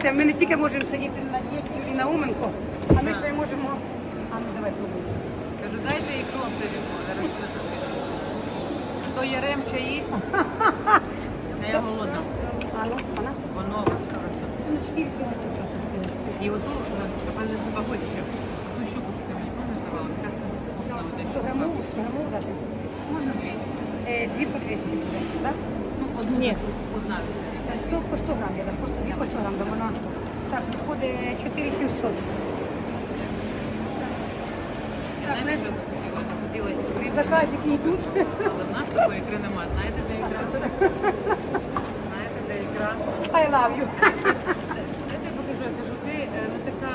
знаєте, ми не тільки можемо сидіти на дієті Юлії Науменко, а ми ще й можемо. А ну давай пробуй. Кажу, дайте ікру привезу. Зараз все запишу. То ярем чаї. А я голодна. А ну, вона. Воно просто. Ну, чотири кілометри. І оту, напевно, не побудь ще. Ту щуку, що ти мені пам'ятала, така це вкусна 100 грамов, 100 грамов дати. Можна дві. Е, Дві по 200 буде, так? Ну, одну. Ні. Одна. 100 по 100 грам, я так, просто дві по 100 грам, бо вона так виходить 4700. Я знаєте, що захотіла? Захотіла ікри. Заказики йдуть. Але в нас такої ікри нема. Знаєте, де ікра? Знаєте, де ікра? I love you. Я тебе покажу, я кажу, ти е, не така,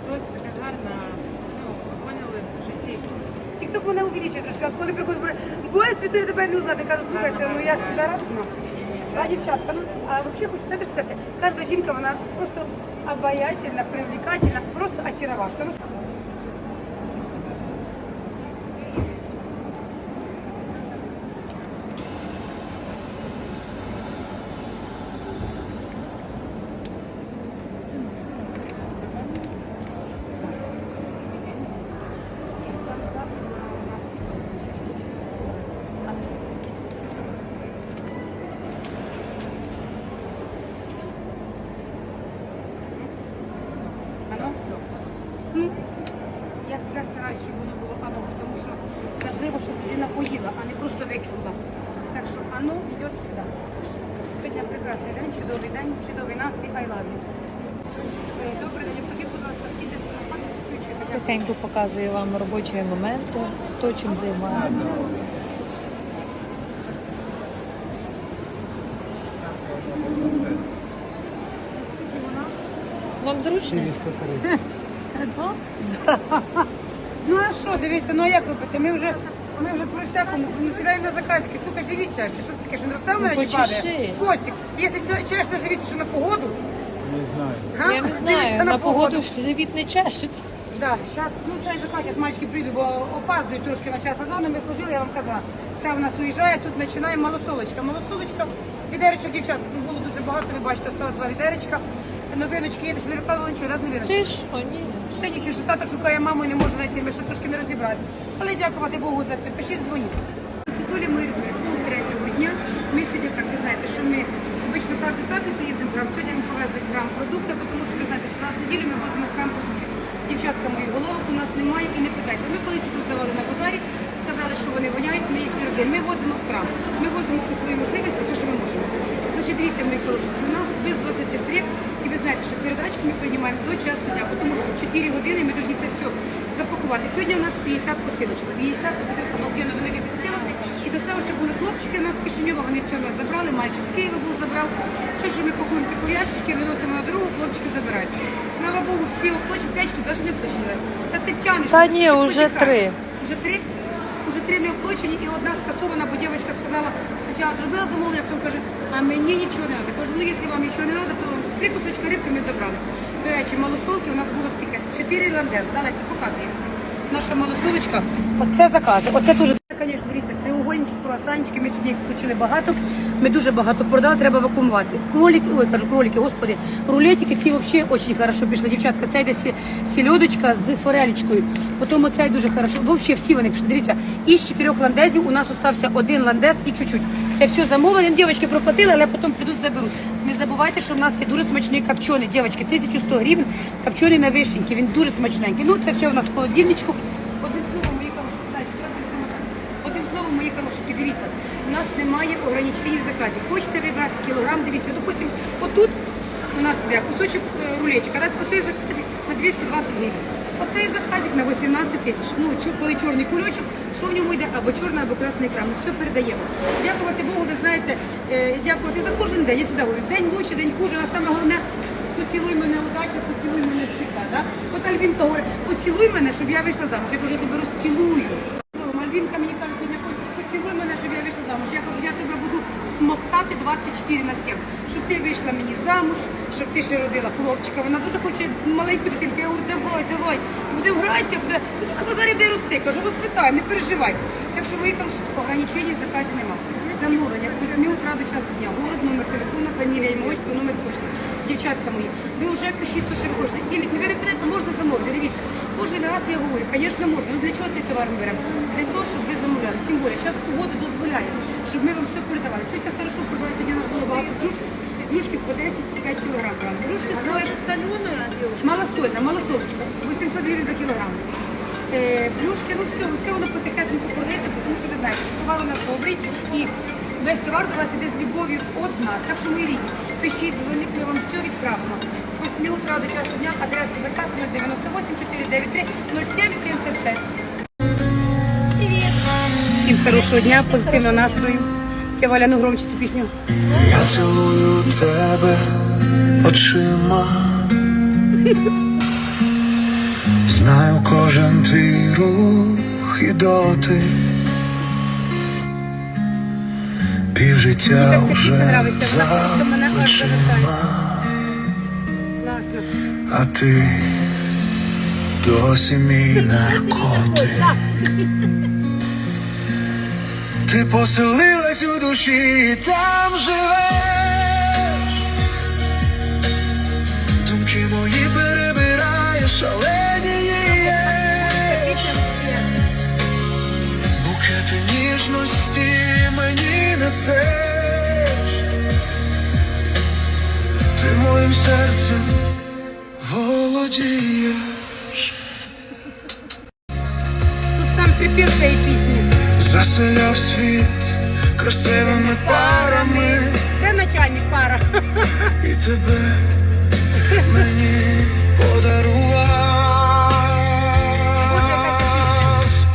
хтось така гарна, ну, поняли, в житті. Тікток мене увеличує трошки, а коли приходить, бо світу я тебе не узнати. Кажу, слухайте, ну я ж завжди радісна. Да, дівчатка, ну, а взагалі хочу знаєте, що сказати, кожна жінка, вона просто обаятельна, привлекательна, просто очаровашка. Щоб воно було оно, тому що важливо, щоб людина поїла, а не просто викинула. Так що оно йде сюди. Сьогодні прекрасний день, чудовий день, чудовий настрій, I love you. Е, Добрий день, тоді, будь ласка, скільки з телефону включити. Тихенько показую вам робочі моменти, хто чим займається. Вам зручно? Ну а що, дивіться, ну а як робити? Ми вже, ми вже про всякому, ну сідаємо на заказики, стука живіт чешся. Що таке, що не розстав мене Ну, чи падає? Костік, якщо це чешся живіт, що на погоду? Га? Я не Дивіться знаю, на погоду ж живіт не чешеться. Да, ну чай заказ, зараз мальчики прийдуть, бо опаздують трошки на час назад, ми служили, я вам казала. Це у нас уїжджає, тут починає малосолочка. Малосолочка, відеречок, дівчат, ну, було дуже багато, ви бачите, осталось два відеречка. Новиночки є, ще не викладала нічого, раз новиночки. Ти ж, ні. Ще нічого, що тато шукає маму і не може знайти, ми ще трошки не розібрали. Але дякувати Богу за все. Пишіть, дзвоніть. Толі ми пол третього дня. Ми сьогодні так, ви знаєте, що ми обично кожну п'ятницю їздимо в храм. Сьогодні ми повезли в храм продукти, тому що ви знаєте, що раз в неділю ми возимо в храм продукти. Дівчатка мої головок у нас немає і не питайте. Ми колись роздавали на базарі, сказали, що вони воняють, ми їх не роздаємо. Ми возимо в храм. Ми возимо по своїй можливості все, що ми можемо. Значить, дивіться, мої хороші, у нас без 23, і ви знаєте, що приймаємо до часу дня, тому що 4 години ми повинні це все запакувати. Сьогодні у нас 50 посилочок, 50 таких обалденно великих посилок. І до цього ще були хлопчики у нас з Кишиньова, вони все у нас забрали, мальчик з Києва був забрав. Все, що ми пакуємо таку ящички, виносимо на дорогу, хлопчики забирають. Слава Богу, всі оплачені, 5 штук, навіть не оплачені. Та ти тянеш. Та ні, потихаєш? три. Уже три? Уже три не оплачені і одна скасована, бо дівчинка сказала, спочатку зробила замовлення, а потім каже, а мені нічого не треба. Кажу, ну якщо вам нічого не треба, три кусочки рибки ми забрали. До речі, малосолки у нас було скільки? Чотири ландези. Да, Леся, показує. Наша малосолочка. Оце закази. Оце дуже. Звісно, дивіться, треугольнички, круасанчики, ми сьогодні включили багато. Ми дуже багато продали, треба вакуумувати. Кролики, ой, кажу, кролики, господи, рулетики ці взагалі дуже хорошо пішли. Дівчатка, це йде сільодочка з форелечкою. Потім оцей дуже хорошо. Взагалі всі вони пішли. Дивіться, із чотирьох ландезів у нас остався один ландез і чуть-чуть. Це все замовлення. Дівчатки проплатили, але потім прийдуть заберуть. Не забувайте, що в нас є дуже смачний копчений. Дівчатки, 1100 гривень, копчений на вишеньки. Він дуже смачненький. Ну, це все в нас в холодильничку. Одним словом, мої хороші? Одним словом, мої хорошенькі, дивіться, у нас немає ограничень в заказі. Хочете вибрати кілограм, дивіться, допустим, отут у нас іде кусочок е, рулетика, да, оцей заказик на 220 гривень. Оцей заказик на 18 тисяч. Ну, коли чорний кульочок, що в ньому йде, або чорний, або красний екран. Ми все передаємо. Дякувати Богу, ви знаєте, е, дякувати за кожен день. Я завжди говорю, день лучше, день хуже, а саме головне, поцілуй мене удача, поцілуй мене всегда. Да? От Альвінка говорить, поцілуй мене, щоб я вийшла замуж. Я кажу, я тебе розцілую. Мальвінка мені каже, поцілуй мене, щоб я вийшла замуж. Я кажу, я тебе буду смоктати 24 на 7, щоб ти вийшла мені замуж, щоб ти ще родила хлопчика. Вона дуже хоче маленьку дитинку. Я говорю, давай, давай, будемо гратися, буде. Тут на базарі де рости. Кажу, воспитай, не переживай. Так що ви що ограничень заказі нема. Замовлення з 8 утра до часу дня. Город, номер телефону, фамілія, імущество, номер почти. дівчатка мої, ви вже пишіть, що ви хочете. І не прийдете, можна замовити. Дивіться, кожен раз я говорю, звісно, можна. Ну для чого цей товар ми беремо? Для того, щоб ви замовляли. Тим більше, зараз погода дозволяє, щоб ми вам все передавали. Сьогодні хорошо продали, сьогодні у нас було багато плюш. Плюшки по 10-5 кілограм брали. Плюшки стоять Соленая, малосольна, малосолочка, 800 гривень за кілограм. Е, плюшки, ну все, все воно потихесенько продається, тому що ви знаєте, що товар у нас добрий і весь товар до вас іде з любов'ю від нас. Так що ми рідні, пишіть, дзвоніть, ми вам все відправимо. З 8 утра до часу дня адреса заказ 098 493 0776. Всім хорошого дня, позитивного настрою. Тя Валя, ну громче цю пісню. Я цілую тебе очима. Знаю кожен твій рух і Мені так ця вже за плечима, а ти досі мій наркотик. Ти поселилась у душі, і там живеш. Думки мої перебираєш, шаленієш. Букети ніжності мені несеш. Ти моїм серцем припів цієї пісні. Заселяв світ красивими парами. Де начальник пара? І тебе мені подарував.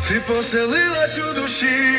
Ти поселилась у душі,